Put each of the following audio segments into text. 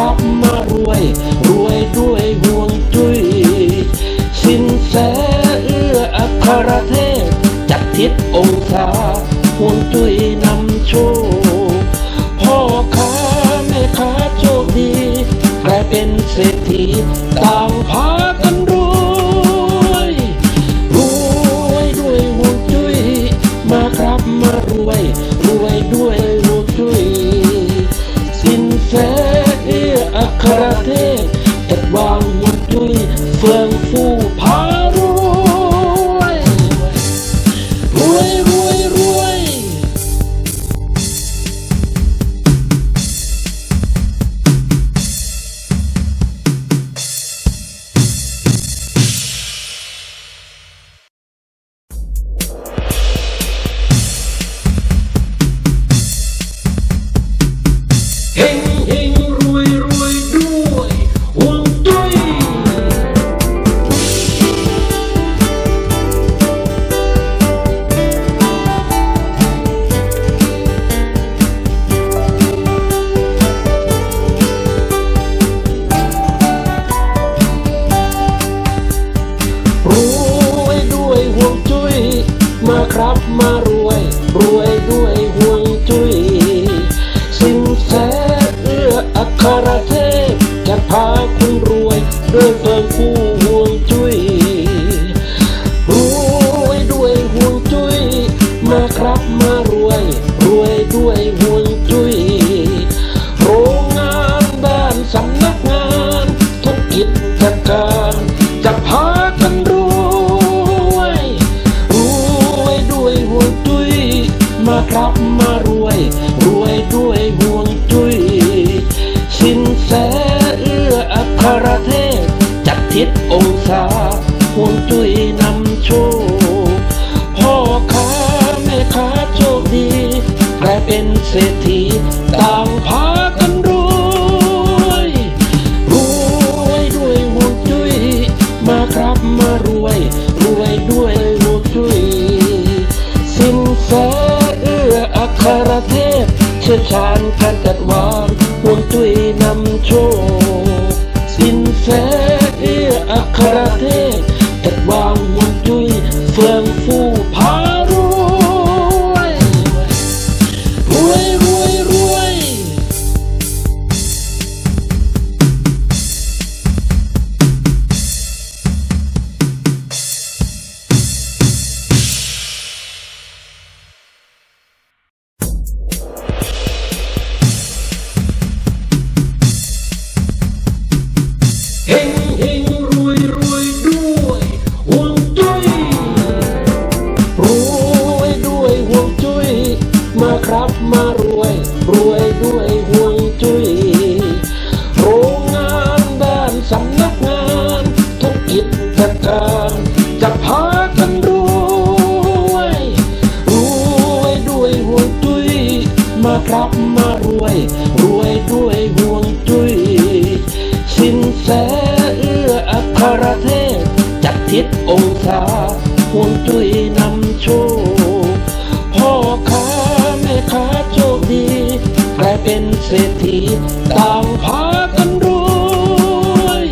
รับมารวย รวยด้วยห่วงจุ้ยสินแสเอื้ออัครเทพจัดทิศองศาห่วงจุ้ยนำโชคพ่อค้าแม่ค้าโชคดีกลายเป็นเศรษฐีต่างพากัน ฟื่อ รับมารวย รวยด้วยห่วงจุ้ยสินแสเอื้ออัครเทพ จะพาคุณรวยด้วยเพิ่มผู้ห่วงจุ้ยรวยด้วยห่วงจุ้ยมาครับมารวย 70 องศาห่วงจุ้ยนำโชคพ่อค้าแม่ค้าโชคดีกลายเป็นเศรษฐีต่างพากันรวยรวยด้วยห่วงจุ้ยมาครับมารวยรวยด้วยห่วงจุ้ยสินแสเอื้ออัครเทพเชื่อชาญการจัดวางห่วงจุ้ยนำโชค อินเสเอออัครเทพ มารวย รวยด้วยห่วงจุ้ยโรงงานบ้านสำนักงานทุกกิจการจะพากันรวย รวยด้วยห่วงจุ้ยมาครับมารวย รวยด้วยห่วงจุ้ยสินแสเอื้ออัครเทพจัดทิศองศาห่วงจุ้ยนำโชค เป็นเศรษฐีต่างพากันรวย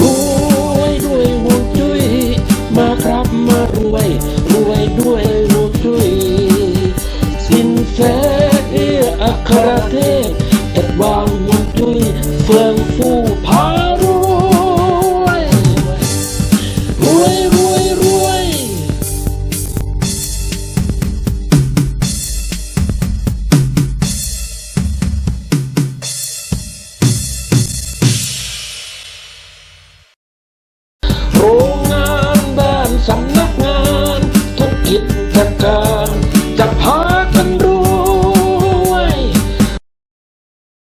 รวยด้วยวงจุ้ยมาครับมารวย รวยด้วยวงจุ้ยสินแส